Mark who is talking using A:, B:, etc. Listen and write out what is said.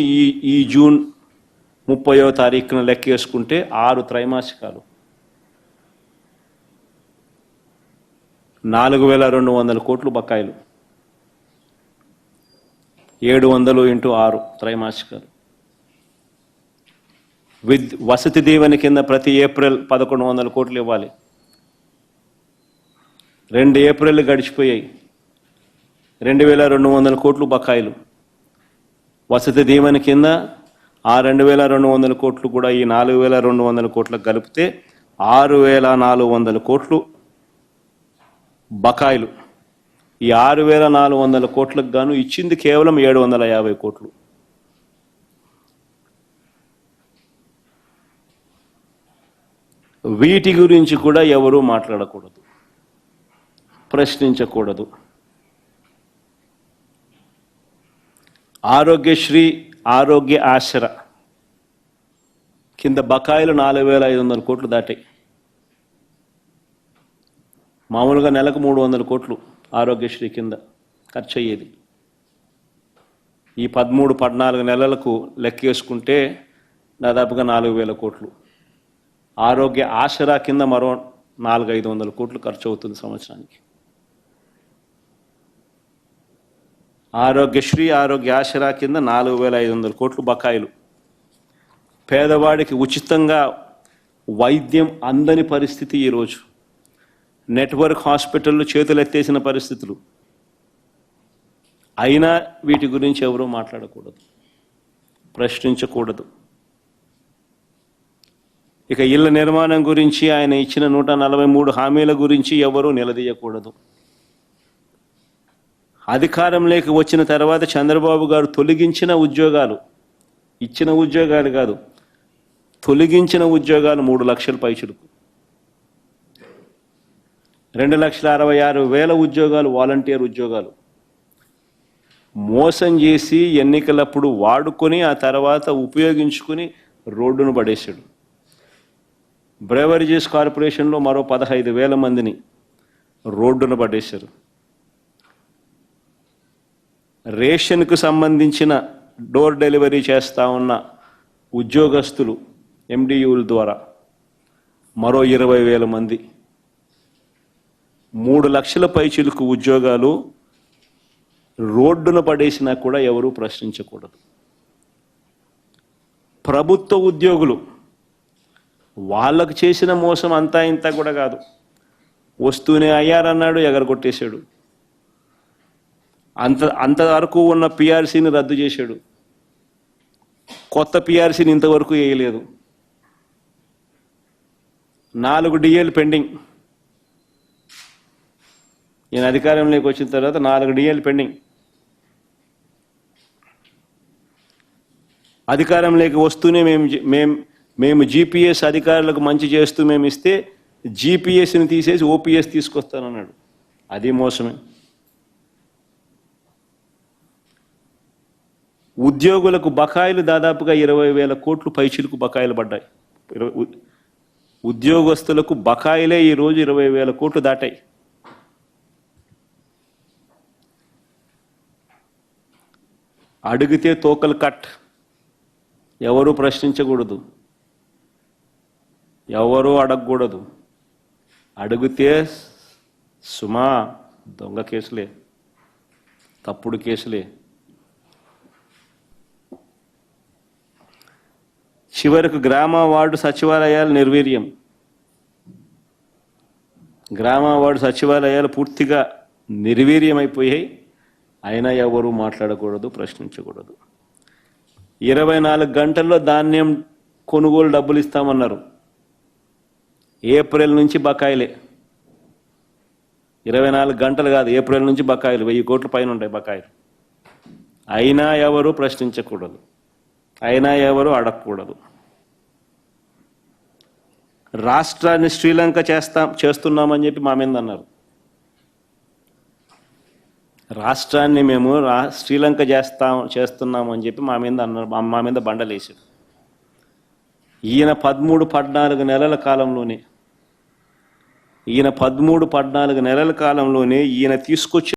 A: ఈ ఈ జూన్ ముప్పయో తారీఖున లెక్క వేసుకుంటే ఆరు త్రైమాసికాలు. నాలుగు వేల రెండు వందల కోట్లు బకాయిలు. ఏడు వందలు ఇంటూ ఆరు త్రైమాసికాలు. విద్ వసతి దీవెన కింద ప్రతి ఏప్రిల్ పదకొండు వందల కోట్లు ఇవ్వాలి. రెండు ఏప్రిల్ గడిచిపోయాయి. రెండు వేల రెండు వందల కోట్లు బకాయిలు. వసతి దీవెన కింద ఆ రెండు వేల రెండు వందల కోట్లు కూడా ఈ నాలుగు వేల రెండు వందల కోట్లకు కలిపితే ఆరు వేల నాలుగు వందల కోట్లు బకాయిలు. ఈ ఆరు వేల నాలుగు వందల కోట్లకు గాను ఇచ్చింది కేవలం ఏడు వందల యాభై కోట్లు. వీటి గురించి కూడా ఎవరూ మాట్లాడకూడదు. ప్రశ్నించకూడదు. ఆరోగ్యశ్రీ ఆరోగ్య ఆశ్ర కింద బకాయిలు నాలుగు వేల ఐదు వందల కోట్లు దాటాయి. మామూలుగా నెలకు మూడు వందల కోట్లు ఆరోగ్యశ్రీ కింద ఖర్చు అయ్యేది ఈ పదమూడు పద్నాలుగు నెలలకు లెక్కేసుకుంటే దాదాపుగా నాలుగు వేల కోట్లు. ఆరోగ్య ఆసరా కింద మరో నాలుగు ఐదు వందల కోట్లు ఖర్చు అవుతుంది సంవత్సరానికి. ఆరోగ్యశ్రీ ఆరోగ్య ఆసరా కింద నాలుగు వేల ఐదు వందల కోట్లు బకాయిలు. పేదవాడికి ఉచితంగా వైద్యం అందని పరిస్థితి ఈరోజు నెట్వర్క్ హాస్పిటళ్ళు చేతులెత్తేసిన పరిస్థితులు. అయినా వీటి గురించి ఎవరూ మాట్లాడకూడదు. ప్రశ్నించకూడదు. ఇక ఇళ్ళ నిర్మాణం గురించి ఆయన ఇచ్చిన నూట నలభై మూడు హామీల గురించి ఎవరూ నిలదీయకూడదు. అధికారంలోకి వచ్చిన తర్వాత చంద్రబాబు గారు తొలగించిన ఉద్యోగాలు ఇచ్చిన ఉద్యోగాలు కాదు తొలగించిన ఉద్యోగాలు మూడు లక్షల పైచులకు. రెండు లక్షల అరవై ఆరు వేల ఉద్యోగాలు వాలంటీర్ ఉద్యోగాలు. మోసం చేసి ఎన్నికలప్పుడు వాడుకొని ఆ తర్వాత ఉపయోగించుకుని రోడ్డును పడేశాడు. బ్రేవరేజెస్ కార్పొరేషన్లో మరో పదహైదు వేల మందిని రోడ్డును పడేశారు. రేషన్కు సంబంధించిన డోర్ డెలివరీ చేస్తూ ఉన్న ఉద్యోగస్తులు ఎండియూల ద్వారా మరో ఇరవై వేల మంది. మూడు లక్షల పైచిలకు ఉద్యోగాలు రోడ్డున పడేసినా కూడా ఎవరూ ప్రశ్నించకూడదు. ప్రభుత్వ ఉద్యోగులు వాళ్ళకు చేసిన మోసం అంతా ఇంత కూడా కాదు. వస్తూనే అయ్యారన్నాడు ఎగరగొట్టేశాడు. అంత అంతవరకు ఉన్న పిఆర్సీని రద్దు చేశాడు. కొత్త పిఆర్సీని ఇంతవరకు వేయలేదు. నాలుగు డిఏలు పెండింగ్. ఈయన అధికారంలోకి వచ్చిన తర్వాత నాలుగు డిఏలు పెండింగ్. అధికారంలోకి వస్తూనే మేము మేము మేము జీపీఎస్ అధికారులకు మంచి చేస్తూ మేము ఇస్తే జీపీఎస్ని తీసేసి ఓపీఎస్ తీసుకొస్తానన్నాడు. అది మోసమే. ఉద్యోగులకు బకాయిలు దాదాపుగా ఇరవై వేల కోట్లు పైచిలకు బకాయిలు పడ్డాయి. ఇరవై- ఉద్యోగస్తులకు బకాయిలే ఈరోజు ఇరవై వేల కోట్లు దాటాయి. అడిగితే తోకలు కట్. ఎవరు ప్రశ్నించకూడదు. ఎవరు అడగకూడదు. అడిగితే సుమా దొంగ కేసులే. తప్పుడు కేసులే. చివరకు గ్రామ వార్డు సచివాలయాలు నిర్వీర్యం. గ్రామ వార్డు సచివాలయాలు పూర్తిగా నిర్వీర్యమైపోయాయి. అయినా ఎవరు మాట్లాడకూడదు ప్రశ్నించకూడదు. ఇరవై నాలుగు గంటల్లో ధాన్యం కొనుగోలు డబ్బులు ఇస్తామన్నారు. ఏప్రిల్ నుంచి బకాయిలే. ఇరవై నాలుగు గంటలు కాదు ఏప్రిల్ నుంచి బకాయిలు. వెయ్యి కోట్ల పైన ఉంటాయి బకాయిలు. అయినా ఎవరు ప్రశ్నించకూడదు. అయినా ఎవరు అడగకూడదు. రాష్ట్రాన్ని శ్రీలంక చేస్తాం చేస్తున్నామని చెప్పి మా మీద అన్నారు. రాష్ట్రాన్ని మేము రా శ్రీలంక చేస్తాం చేస్తున్నాం అని చెప్పి మా మీద అన్నారు మా- మా మీద బండలేసారు ఈయన పదమూడు పద్నాలుగు నెలల కాలంలోనే ఈయన పదమూడు పద్నాలుగు నెలల కాలంలోనే ఈయన తీసుకొచ్చి